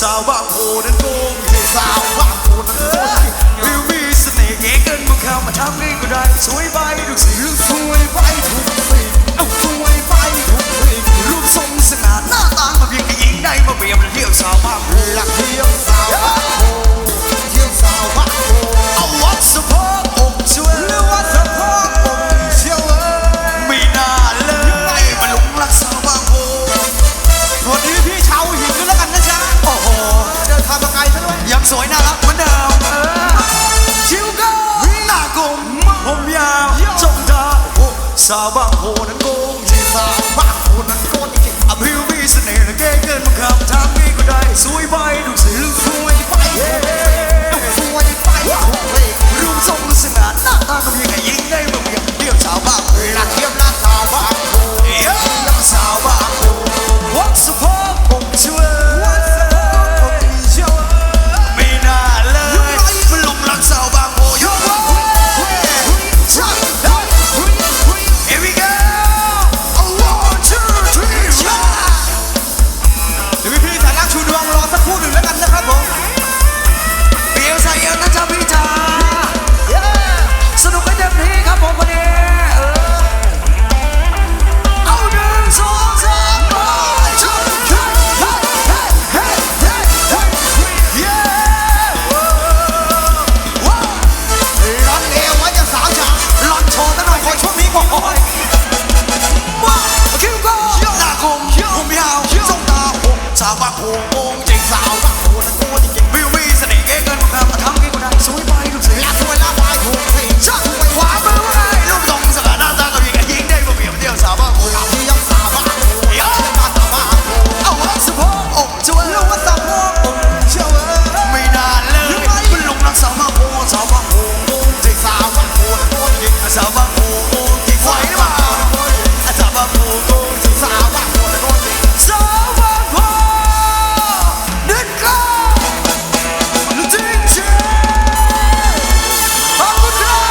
สาวบาโพนั้นโกงสาวบาโพนั้นโกงหรือมีเสน่ห์เก๋เกินบางคำมาทำนี่ก็ได้สวย ยังสวยน่ารักเหมือนเดิมคิ้วก็หน้ากลมผมยาวจงดาวสาวบางโพนั้นโกงที่สาวบางโพนั้น